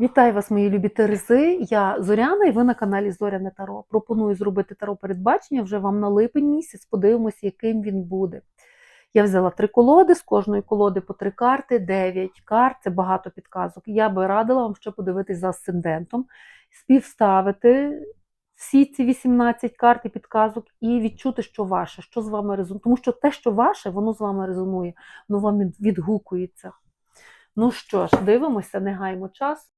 Вітаю вас, мої любі Терези. Я Зоряна, і ви на каналі Зоряне Таро. Пропоную зробити таро передбачення вже вам на липень місяць. Подивимося, яким він буде. Я взяла три колоди, з кожної колоди по три карти, дев'ять карт, це багато підказок. Я би радила вам ще подивитись за асцендентом, співставити всі ці 18 карт і підказок і відчути, що ваше, що з вами резонує. Тому що те, що ваше, воно з вами резонує, воно вам відгукується. Ну що ж, дивимося, не гаймо час.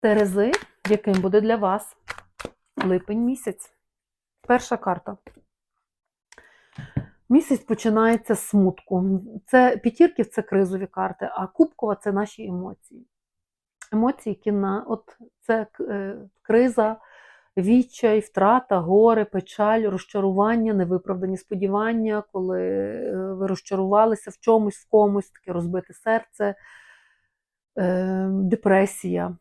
Терези, яким буде для вас липень місяць. Перша карта. Місяць починається з смутку. Це п'ятірки це кризові карти, а кубкова це наші емоції. Емоції, які на от це е, криза, відчай, втрата, горе, печаль, розчарування, невиправдані сподівання, коли е, ви розчарувалися в чомусь, в комусь, таке розбите серце, е, депресія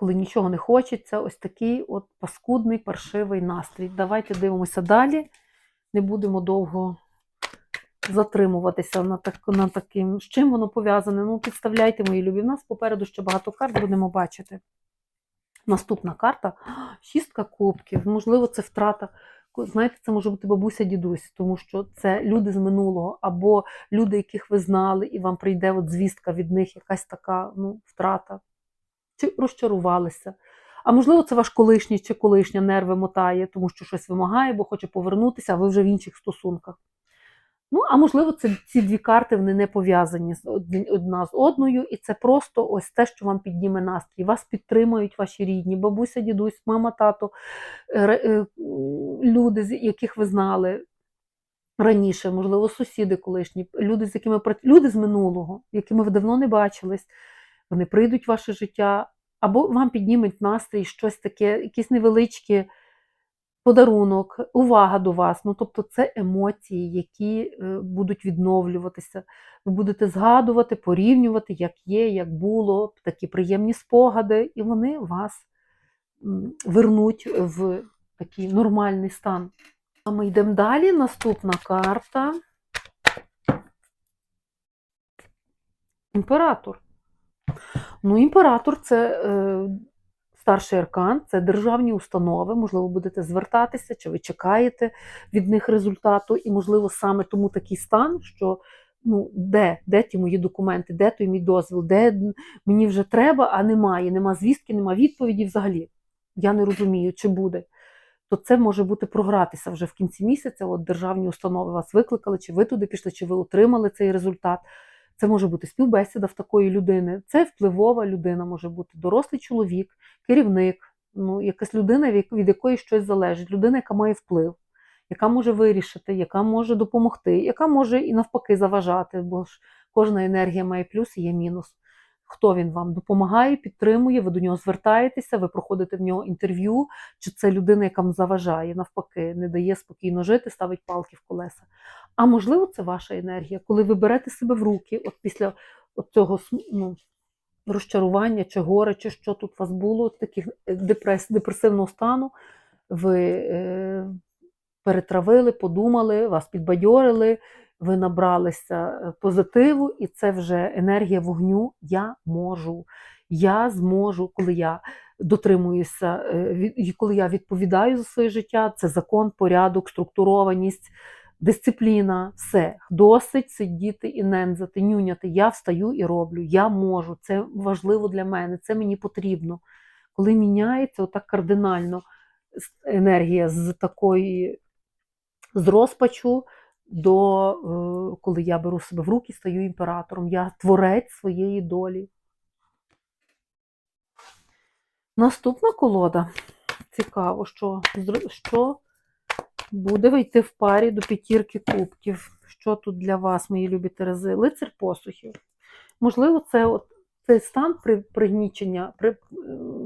коли нічого не хочеться, ось такий от паскудний паршивий настрій. Давайте дивимося далі. Не будемо довго затримуватися на так, на таким. З чим воно пов'язане? Ну, підставляйте, мої любі. У нас попереду ще багато карт будемо бачити. Наступна карта шістка кубків. Можливо, це втрата. Знаєте, це може бути бабуся дідусь, тому що це люди з минулого, або люди, яких ви знали, і вам прийде от звістка від них, якась така ну, втрата чи розчарувалися. А можливо, це ваш колишній чи колишня нерви мотає, тому що щось вимагає, бо хоче повернутися, а ви вже в інших стосунках. Ну, а можливо, це ці дві карти вони не пов'язані одна з одною, і це просто ось те, що вам підніме настрій. Вас підтримують ваші рідні, бабуся, дідусь, мама, тато, е, люди, яких ви знали раніше, можливо, сусіди колишні, люди, з якими люди з минулого, якими ви давно не бачились вони прийдуть в ваше життя, або вам піднімуть настрій щось таке, якісь невеличкі подарунок, увага до вас. Ну, тобто, це емоції, які е, будуть відновлюватися. Ви будете згадувати, порівнювати, як є, як було, такі приємні спогади, і вони вас вернуть в такий нормальний стан. А ми йдемо далі. Наступна карта. Імператор. Ну, імператор це е, старший аркан, це державні установи, можливо, будете звертатися, чи ви чекаєте від них результату, і, можливо, саме тому такий стан, що ну, де де ті мої документи, де той мій дозвіл, де мені вже треба, а немає, нема звістки, нема відповіді взагалі. Я не розумію, чи буде. То це може бути програтися вже в кінці місяця. От державні установи вас викликали, чи ви туди пішли, чи ви отримали цей результат. Це може бути співбесіда в такої людини, це впливова людина, може бути дорослий чоловік, керівник, ну, якась людина, від якої щось залежить, людина, яка має вплив, яка може вирішити, яка може допомогти, яка може і навпаки заважати, бо ж кожна енергія має плюс і є мінус. Хто він вам допомагає, підтримує, ви до нього звертаєтеся, ви проходите в нього інтерв'ю, чи це людина, яка вам заважає, навпаки, не дає спокійно жити, ставить палки в колеса. А можливо, це ваша енергія, коли ви берете себе в руки, от після от цього ну, розчарування, чи горе, чи що тут у вас було, таких е, депрес, депресивного стану, ви е, перетравили, подумали, вас підбадьорили, ви набралися е, позитиву, і це вже енергія вогню. Я можу. Я зможу, коли я дотримуюся, е, коли я відповідаю за своє життя, це закон, порядок, структурованість дисципліна, все, досить сидіти і нензати, нюняти. Я встаю і роблю, я можу, це важливо для мене, це мені потрібно. Коли міняється отак кардинально енергія з такої з розпачу до е, коли я беру себе в руки, стаю імператором, я творець своєї долі. Наступна колода. Цікаво, що, що буде вийти в парі до п'ятірки кубків. Що тут для вас, мої любі Терези? Лицар посухів. Можливо, це от, цей стан при, пригнічення при,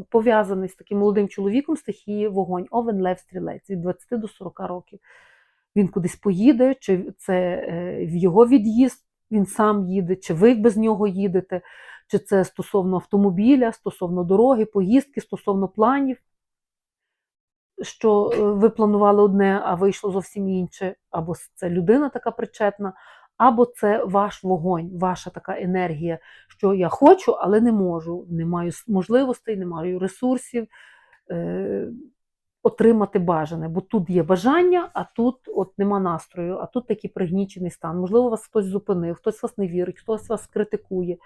пов'язаний з таким молодим чоловіком стихії вогонь, овен лев стрілець від 20 до 40 років. Він кудись поїде, чи це е, в його від'їзд, він сам їде, чи ви без нього їдете, чи це стосовно автомобіля, стосовно дороги, поїздки, стосовно планів що е, ви планували одне, а вийшло зовсім інше, або це людина така причетна, Або це ваш вогонь, ваша така енергія, що я хочу, але не можу, не маю можливостей, не маю ресурсів е, отримати бажане. Бо тут є бажання, а тут от нема настрою, а тут такий пригнічений стан. Можливо, вас хтось зупинив, хтось вас не вірить, хтось вас критикує.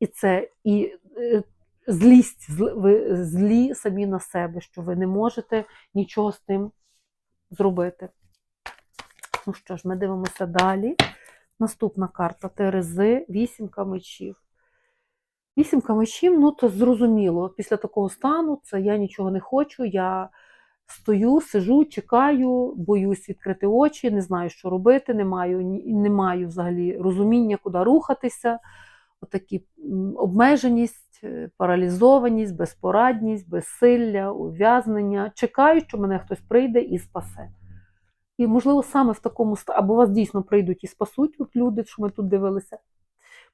І це і е, злість, зл- ви злі самі на себе, що ви не можете нічого з тим зробити. Ну що ж, ми дивимося далі. Наступна карта Терези, вісімка мечів. Вісімка мечів, ну то зрозуміло, після такого стану це я нічого не хочу, я стою, сижу, чекаю, боюсь відкрити очі, не знаю, що робити, не маю, не маю взагалі розуміння, куди рухатися. Отакі обмеженість, е, паралізованість, безпорадність, безсилля, ув'язнення. Чекаю, що мене хтось прийде і спасе. І, можливо, саме в такому стані, або вас дійсно прийдуть і спасуть от люди, що ми тут дивилися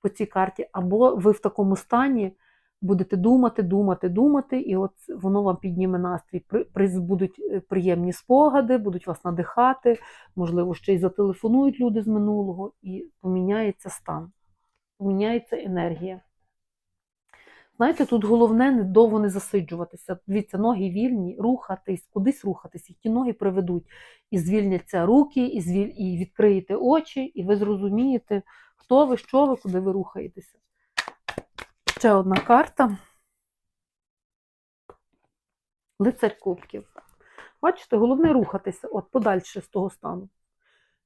по цій карті, або ви в такому стані будете думати, думати, думати, і от воно вам підніме настрій. Будуть е, приємні спогади, будуть вас надихати, можливо, ще й зателефонують люди з минулого, і поміняється стан, поміняється енергія. Знаєте, тут головне не довго не засиджуватися. Дивіться, ноги вільні, рухатись, кудись рухатись, і ті ноги приведуть. І звільняться руки, і, звіль... і відкриєте очі, і ви зрозумієте, хто ви, що ви, куди ви рухаєтеся. Ще одна карта. Лицарь кубків. Бачите, головне рухатися от подальше з того стану.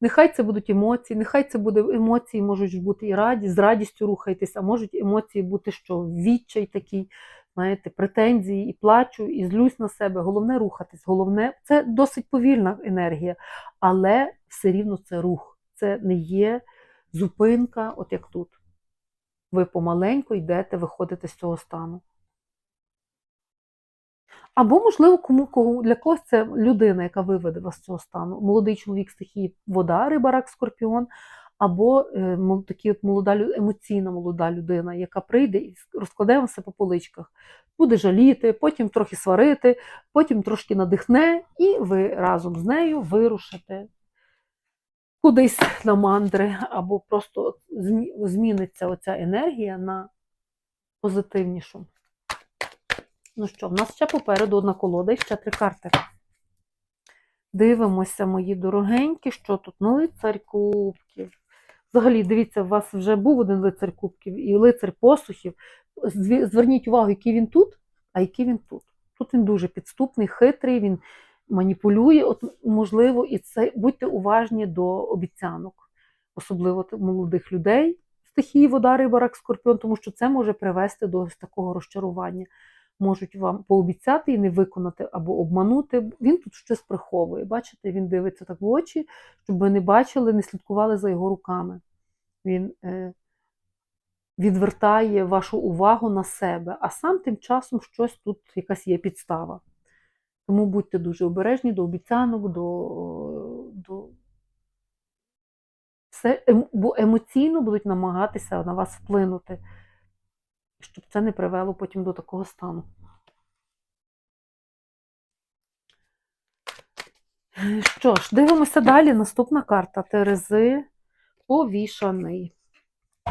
Нехай це будуть емоції, нехай це буде емоції, можуть бути і радість, з радістю рухайтеся, а можуть емоції бути, що відчай такий, знаєте, претензії, і плачу, і злюсь на себе. Головне рухатись. Головне, це досить повільна енергія, але все рівно це рух. Це не є зупинка, от як тут. Ви помаленьку йдете, виходите з цього стану. Або, можливо, кому, кому для когось це людина, яка виведе вас з цього стану. Молодий чоловік стихії вода, риба, рак, скорпіон, або е, такі от молода, емоційна молода людина, яка прийде і розкладе все по поличках. Буде жаліти, потім трохи сварити, потім трошки надихне, і ви разом з нею вирушите кудись на мандри, або просто зміниться оця енергія на позитивнішу. Ну що, в нас ще попереду одна колода і ще три карти. Дивимося, мої дорогенькі, що тут? Ну, лицар кубків. Взагалі, дивіться, у вас вже був один лицар кубків і лицар посухів. Зверніть увагу, який він тут, а який він тут. Тут він дуже підступний, хитрий, він маніпулює, от, можливо, і це будьте уважні до обіцянок, особливо молодих людей, стихії вода, риба, рак, скорпіон, тому що це може привести до ось такого розчарування. Можуть вам пообіцяти і не виконати або обманути. Він тут щось приховує. Бачите, він дивиться так в очі, щоб ви не бачили, не слідкували за його руками. Він е, відвертає вашу увагу на себе, а сам тим часом щось тут якась є підстава. Тому будьте дуже обережні до обіцянок, до, до... Все, ем- бо емоційно будуть намагатися на вас вплинути, щоб це не привело потім до такого стану. Що ж, дивимося далі. Наступна карта Терези повішаний.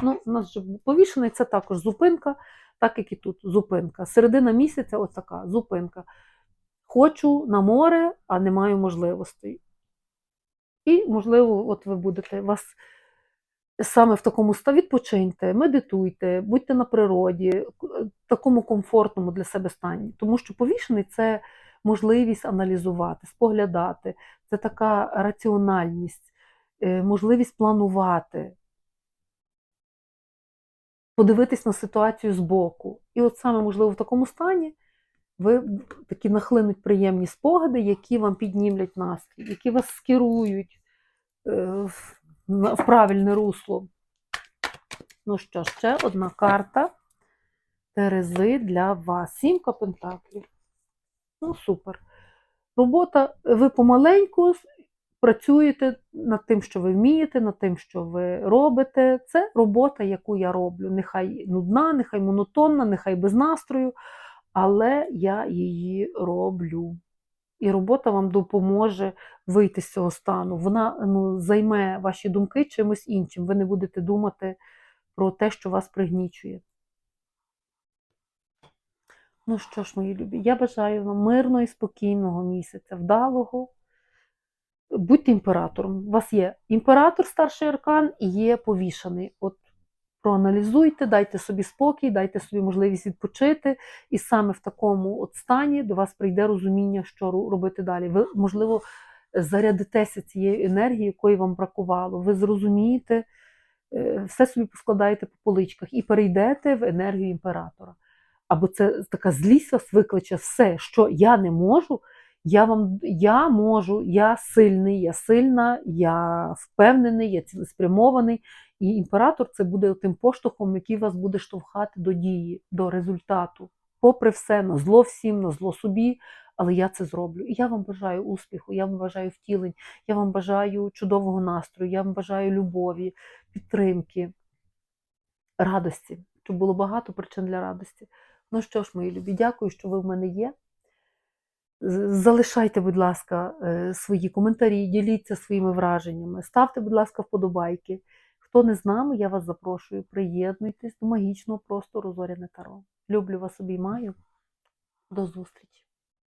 Ну, у нас же повішений це також зупинка, так як і тут зупинка. Середина місяця ось така зупинка. Хочу на море, а не маю можливостей. І, можливо, от ви будете вас саме в такому стані відпочиньте, медитуйте, будьте на природі, такому комфортному для себе стані. Тому що повішений це можливість аналізувати, споглядати, це така раціональність, е, можливість планувати, подивитись на ситуацію збоку. І от саме, можливо, в такому стані ви такі нахлинуть приємні спогади, які вам піднімлять настрій, які вас скерують е, в, правильне русло. Ну що, ще одна карта Терези для вас. Сімка пентаклів. Ну, супер. Робота, ви помаленьку працюєте над тим, що ви вмієте, над тим, що ви робите. Це робота, яку я роблю. Нехай нудна, нехай монотонна, нехай без настрою, але я її роблю. і робота вам допоможе вийти з цього стану. Вона ну, займе ваші думки чимось іншим. Ви не будете думати про те, що вас пригнічує. Ну що ж, мої любі, я бажаю вам мирного і спокійного місяця, вдалого. Будьте імператором. У вас є імператор, старший аркан, і є повішаний. От проаналізуйте, дайте собі спокій, дайте собі можливість відпочити, і саме в такому от стані до вас прийде розуміння, що робити далі. Ви, можливо, зарядитеся цією енергією, якої вам бракувало. Ви зрозумієте, е, все собі поскладаєте по поличках і перейдете в енергію імператора. Або це така злість вас викличе все, що я не можу. Я вам я можу, я сильний, я сильна, я впевнений, я цілеспрямований. І імператор це буде тим поштовхом, який вас буде штовхати до дії, до результату. Попри все, на зло всім, на зло собі, але я це зроблю. І я вам бажаю успіху, я вам бажаю втілень, я вам бажаю чудового настрою, я вам бажаю любові, підтримки, радості, щоб було багато причин для радості. Ну що ж, мої любі, дякую, що ви в мене є. Залишайте, будь ласка, е, свої коментарі, діліться своїми враженнями, ставте, будь ласка, вподобайки. Хто не з нами, я вас запрошую. Приєднуйтесь до магічного простору Зоряне Таро. Люблю вас, обіймаю. До зустрічі!